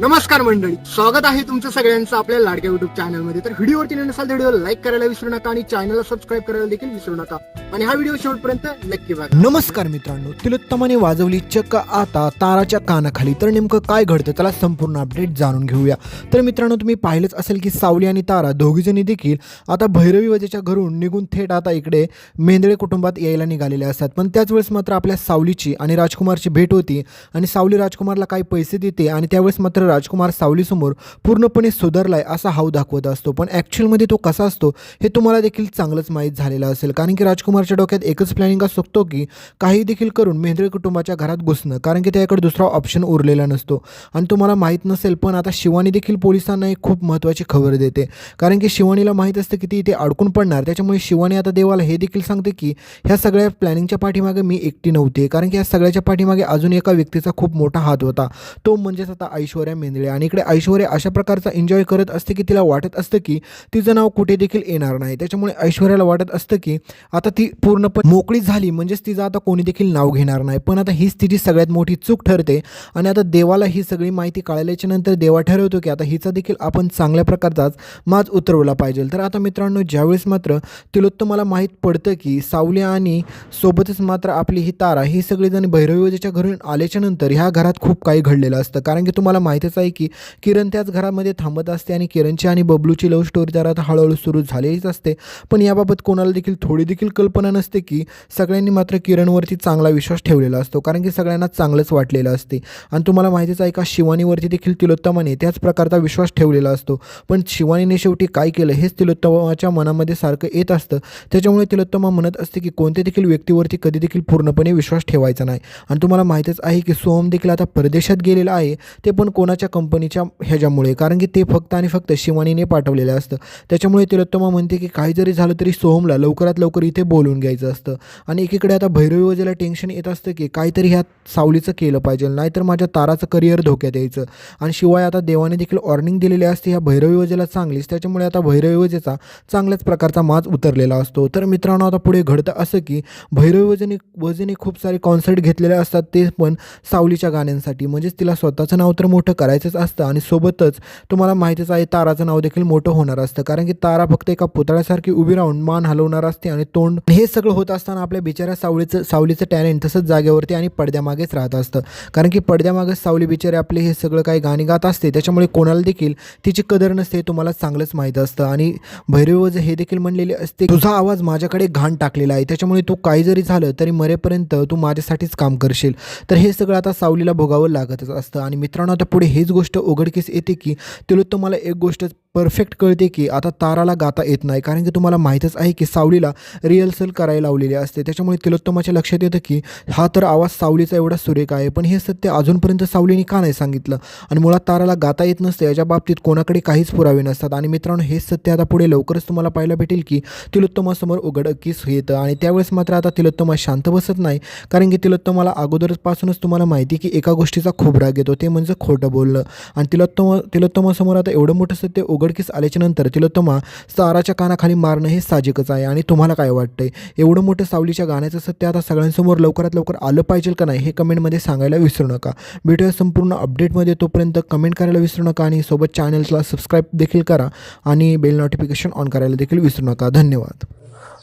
नमस्कार मंडळी स्वागत आहे तुमचं सगळ्यांचं आपल्या लाडक्या युट्यूब चॅनलमध्ये तर व्हिडिओवरती नसाल तर व्हिडिओ लाईक करायला विसरू नका आणि चॅनलला सबस्क्राईब करायला देखील विसरू नका. आणि हा व्हिडिओ शेवटपर्यंत नक्की बघा. नमस्कार मित्रांनो तिलोत्तमाने वाजवली चक्क आता ताराच्या कानाखाली. तर नेमकं काय घडतं त्याला संपूर्ण अपडेट जाणून घेऊया. तर मित्रांनो तुम्ही पाहिलंच असेल की सावली आणि तारा दोघीजणी देखील आता भैरवी वजेच्या घरून निघून थेट आता इकडे मेंदळे कुटुंबात यायला निघालेले असतात. पण त्याच वेळेस मात्र आपल्या सावलीची आणि राजकुमारची भेट होती आणि सावली राजकुमारला काही पैसे देते आणि त्यावेळेस मात्र राजकुमार सावलीसमोर पूर्णपणे सुधारलाय असा हाव दाखवत असतो. पण ॲक्च्युअलमध्ये तो कसा असतो हे तुम्हाला देखील चांगलंच माहीत झालेलं असेल. कारण की राजकुमार कुमारच्या डोक्यात एकच प्लॅनिंग असतो की काही देखील करून मेहंद्रे कुटुंबाच्या घरात घुसणं कारण की त्याकडे दुसरा ऑप्शन उरलेला नसतो. आणि तुम्हाला माहीत नसेल पण आता शिवानी देखील पोलिसांना एक खूप महत्त्वाची खबर देते. कारण की शिवानीला माहीत असतं की ती इथे अडकून पडणार. त्याच्यामुळे शिवानी आता देवाला हे देखील सांगते की ह्या सगळ्या प्लॅनिंगच्या पाठीमागे मी एकटी नव्हते. कारण की या सगळ्याच्या पाठीमागे अजून एका व्यक्तीचा खूप मोठा हात होता. तो म्हणजेच आता ऐश्वर्या मेंदळे आणि इकडे ऐश्वर्या अशा प्रकारचा एन्जॉय करत असते की तिला वाटत असतं की तिचं नाव कुठे देखील येणार नाही. त्याच्यामुळे ऐश्वर्याला वाटत असतं की आता ती पूर्णपणे मोकळी झाली. म्हणजेच तिचं आता कोणी देखील नाव घेणार नाही. पण आता हीच तिची सगळ्यात मोठी चूक ठरते. आणि आता देवाला ही सगळी माहिती कळाल्याच्या नंतर देवा ठरवतो की आता हिचा देखील आपण चांगल्या प्रकारचाच माज उतरवला पाहिजे. तर आता मित्रांनो ज्यावेळेस मात्र तिलोत्तमाला माहीत पडतं की सावली आणि सोबतच मात्र आपली ही तारा ही सगळीजण भैरवीवजेच्या घरून आल्याच्यानंतर ह्या घरात खूप काही घडलेलं असतं. कारण की तुम्हाला माहीतच आहे की किरण त्याच घरामध्ये थांबत असते आणि किरणची आणि बबलूची लव्ह स्टोरी तर आता हळूहळू सुरू झालेलीच असते. पण याबाबत कोणाला देखील थोडी देखील कल्पना नसते की सगळ्यांनी मात्र किरणवरती चांगला विश्वास ठेवलेला असतो कारण की सगळ्यांना चांगलंच वाटलेलं असते. आणि तुम्हाला माहितीच आहे का शिवानीवरती देखील तिलोत्तमाने त्याच प्रकारचा विश्वास ठेवलेला असतो. पण शिवानीने शेवटी काय केलं? हेच तिलोत्तमाच्या मनामध्ये सारखं येत असतं. त्याच्यामुळे तिलोत्तमा म्हणत असते की कोणत्या देखील व्यक्तीवरती कधी देखील पूर्णपणे विश्वास ठेवायचा नाही. आणि तुम्हाला माहीतच आहे की सोहम देखील आता परदेशात गेलेला आहे. ते पण कोणाच्या कंपनीच्या ह्याच्यामुळे कारण की ते फक्त आणि फक्त शिवानीने पाठवलेलं असतं. त्याच्यामुळे तिलोत्तमा म्हणते की काही जरी झालं तरी सोहमला लवकरात लवकर इथे घालून घ्यायचं असतं. आणि एकीकडे आता भैरवी वजेला टेन्शन येत असतं की काहीतरी ह्या सावलीचं केलं पाहिजे. नाहीतर माझ्या ताराचं करिअर धोक्यात यायचं. आणि शिवाय आता देवाने देखील वॉर्निंग दिलेली असते ह्या भैरवी वजेला चांगलीच. त्याच्यामुळे आता भैरवी वजेचा चांगल्याच प्रकारचा माज उतरलेला असतो. तर मित्रांनो आता पुढे घडतं असं की भैरवी वजेने वजेने खूप सारे कॉन्सर्ट घेतलेले असतात ते पण सावलीच्या गाण्यांसाठी. म्हणजेच तिला स्वतःचं नाव तर मोठं करायचंच असतं आणि सोबतच तुम्हाला माहितीच आहे ताराचं नाव देखील मोठं होणार असतं. कारण की तारा फक्त एका पुतळ्यासारखी उभी राहून मान हलवणार असते आणि तोंड हे सगळं होत असताना आपल्या बिचाऱ्या सावलीचं सावलीचं टॅलेंट तसंच जागेवरती आणि पडद्यामागेच राहत असतं. कारण की पडद्यामागेच सावली बिचारे आपले हे सगळं काही गाणी गात असते त्याच्यामुळे कोणाला देखील तिची कदर नसते हे तुम्हाला चांगलंच माहीत असतं. आणि भैरवज हे देखील म्हणलेले असते तुझा आवाज माझ्याकडे घाण टाकलेला आहे. त्याच्यामुळे तू काही जरी झालं तरी मरेपर्यंत तू माझ्यासाठीच काम करशील. तर हे सगळं आता सावलीला भोगावं लागतच असतं. आणि मित्रांनो आता पुढे हेच गोष्ट उघडकीस येते की तिलोत्तमाला एक गोष्ट परफेक्ट कळते की आता ताराला गाता येत नाही कारण की तुम्हाला माहीतच आहे की सावलीला रिहर्सल करायला लावलेली असते. त्याच्यामुळे तिलोत्तमाच्या लक्षात येतं की हा तर आवाज सावलीचा एवढा सुरेख आहे पण हे सत्य अजूनपर्यंत सावलीने का नाही सांगितलं? आणि मुळात ताराला गाता येत नसते याच्या बाबतीत कोणाकडे काहीच पुरावे नसतात. आणि मित्रांनो हेच सत्य आता पुढे लवकरच तुम्हाला पाहायला भेटेल की तिलोत्तमासमोर उघडकीस येतं. आणि त्यावेळेस मात्र आता तिलोत्तमा शांत बसत नाही कारण की तिलोत्तमाला अगोदरपासूनच तुम्हाला माहिती की एका गोष्टीचा खूप राग येतो ते म्हणजे खोटं बोलणं. आणि तिलोत्तमा तिलोत्तमासमोर आता एवढं मोठं सत्य उघड उघडकीस आल्याच्यानंतर तिलोत्तमा साराच्या कानाखाली मारणं हे साहजिकच आहे. आणि तुम्हाला काय वाटतंय? एवढं मोठं सावलीच्या गाण्याचं सत्य आता सगळ्यांसमोर लवकरात लवकर आलं पाहिजे का नाही हे कमेंटमध्ये सांगायला विसरू नका. भेटूया संपूर्ण अपडेटमध्ये तोपर्यंत कमेंट करायला विसरू नका आणि सोबत चॅनलला सबस्क्राईब देखील करा आणि बेल नोटिफिकेशन ऑन करायला देखील विसरू नका. धन्यवाद.